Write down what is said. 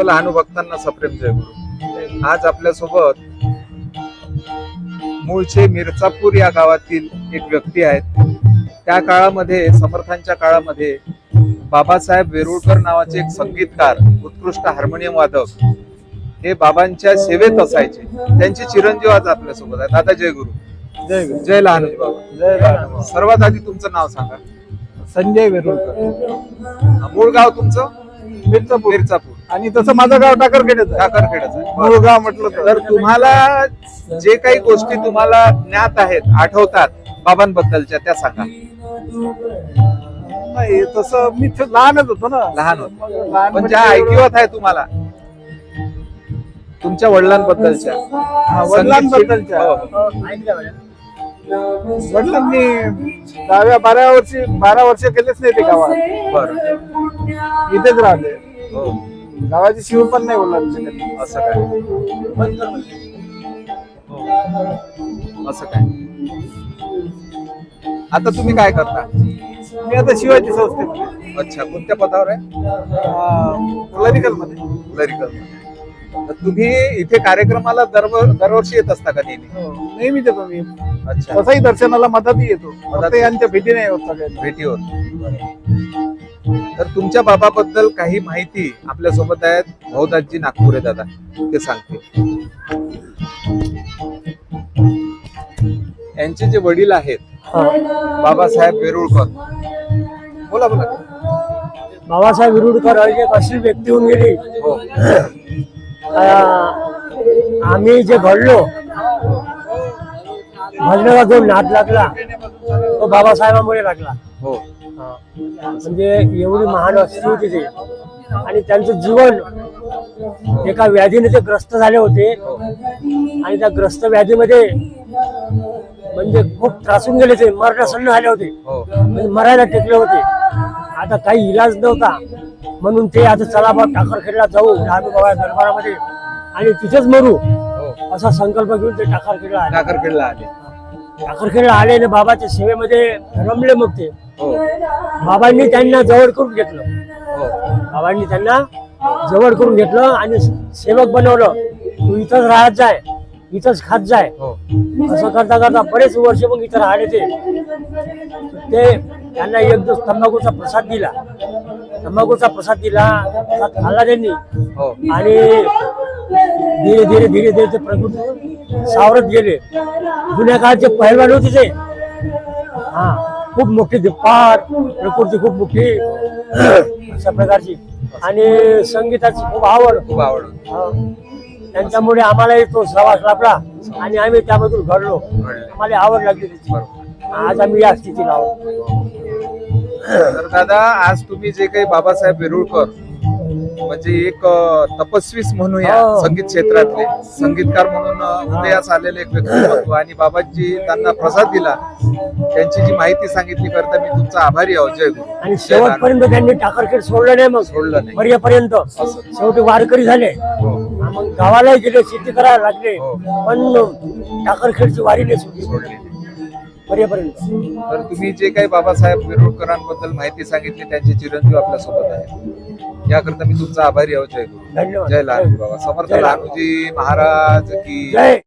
लहानू भक्तांना सप्रेम जय गुरु. आज आपल्यासोबत मूळचे मिरचापूर या गावातील एक व्यक्ती आहेत. त्या काळामध्ये समर्थांच्या काळामध्ये बाबासाहेब वेरुळकर नावाचे एक संगीतकार उत्कृष्ट हार्मोनियम वादक हे बाबांच्या सेवेत असायचे. त्यांचे चिरंजीव आज आपल्यासोबत आहेत. दादा जय गुरु. जय गुरु. जय लहानूजी बाबा. जय. सर्वात आधी तुमचं नाव सांगा. संजय वेरुळकर. मूळ गाव तुमचं? मिरचापूर. मिरचापूर. आणि तसं माझं गाव टाकरखेडच आहे. मूळ गाव म्हटलं तर. तर तुम्हाला जे काही गोष्टी तुम्हाला ज्ञात आहेत आठवतात बाबांबद्दलच्या त्या सांगा. नाही तसं मी थ- लहानच होतो ना. लहान होत. लहान पण ज्या म्हणजे ऐकिवात आहे तुम्हाला तुमच्या वडिलांबद्दलच्या हा, वडिलांबद्दलच्या. हो. वडिलांनी दहाव्या बारा वर्षी बारा वर्ष केलेच नाही ते गावात. बरं. इथेच राहिले हो गावाची शिव पण नाही बोलला असं काय? हो. असं काय? आता तुम्ही काय करता? मी आता शिवाजी संस्थेमध्ये अच्छा कोणत्या पदावर आहे? क्लरिकलमध्ये. क्लरिकल तर तुम्ही इथे कार्यक्रमाला दरव दरवर्षी येत असता का नेहमी? हो, नेहमीच येतो मी. अच्छा. तसाही दर्शनाला मदतही येतो. मदत- यांच्या भेटी नाही होत सगळ्यांना भेटी होत तर तुमच्या बाबाबद्दल काही माहिती आपल्यासोबत आहेत भाऊदासजी नागपुरे दादा ते सांगते यांचे जे वडील आहेत बाबासाहेब वेरुळकर. बोला बोला. बाबासाहेब विरुडकर ही एक अशी व्यक्ती होऊन गेली. हो. आम्ही जे घडलो भजनाला जो नाद लागला तो बाबासाहेबांमुळे लागला. हा. म्हणजे एवढी महान असती होती ते. आणि त्यांचं जीवन एका व्याधीने ते ग्रस्त झाले होते. आणि त्या ग्रस्त व्याधीमध्ये म्हणजे खूप त्रासून गेले ते मरणासन्न झाले होते. हो. म्हणजे मरायला टेकले होते. आता काही इलाज नव्हता. म्हणून ते आता चला बा टाकरखेडला जाऊ लहानू बाबा दरबारामध्ये. आणि तिथेच मरू. हो. असा संकल्प घेऊन ते टाकरखेडला आले. टाकरखेडला आले. टाकरखेडला आले आणि बाबाच्या सेवेमध्ये रमले मग ते. बाबांनी त्यांना जवळ करून घेतलं. हो. बाबांनी त्यांना जवळ करून घेतलं आणि सेवक बनवलं. तू इथंच राहत जाय. इथंच खात जाय. हो. असं करता करता बरेच वर्ष मग इथं राहिले ते. त्यांना एक दिवस तंबाखूचा प्रसाद दिला. तंबाखूचा प्रसाद दिला. प्रसाद खाल्ला त्यांनी. हो. आणि धीरे धीरे धीरे धीरे ते प्रकृती सावरत गेले. जुन्या काळचे पहिलवान होते ते. हा. खूप मोठी दिप्पार प्रकृती खूप मोठी. अशा प्रकारची. आणि संगीताची खूप आवड. खूप आवड. त्यांच्यामुळे आम्हालाही तो सहवास लाभला आणि आम्ही त्यामधून घडलो. आम्हाला आवड लागली त्याची. आज आम्ही या स्थितीला आहोत. तर दादा आज तुम्ही जे काही बाबासाहेब वेरुळकर म्हणजे एक अ, तपस्वीच म्हणूया हो. संगीत क्षेत्रातले. संगीतकार म्हणून उदयास आलेले एक व्यक्तिमत्व आणि बाबाजी त्यांना प्रसाद दिला. त्यांची जी माहिती सांगितली करता मी तुमचा आभारी आहोत जय गुरु. आणि. शेवटपर्यंत त्यांनी टाकरखेड सोडलं नाही मग. सोडलं नाही. मर्यापर्यंत. शेवटी वारकरी झाले. हो. मग गावालाही गेले शेती करायला लागले. हो. पण टाकरखेडची वारी नाही सोडले. नाही. मर्यापर्यंत तर तुम्ही जे काही बाबासाहेब वेरुळकरांबद्दल माहिती सांगितली त्यांचे चिरंजीव आपल्यासोबत आहेत. याकरता मी तुमचा आभारी आहोत जय गुरु. धन्यवाद. जय लहानू बाबा. समर्थ. लहानूजी महाराज की जय.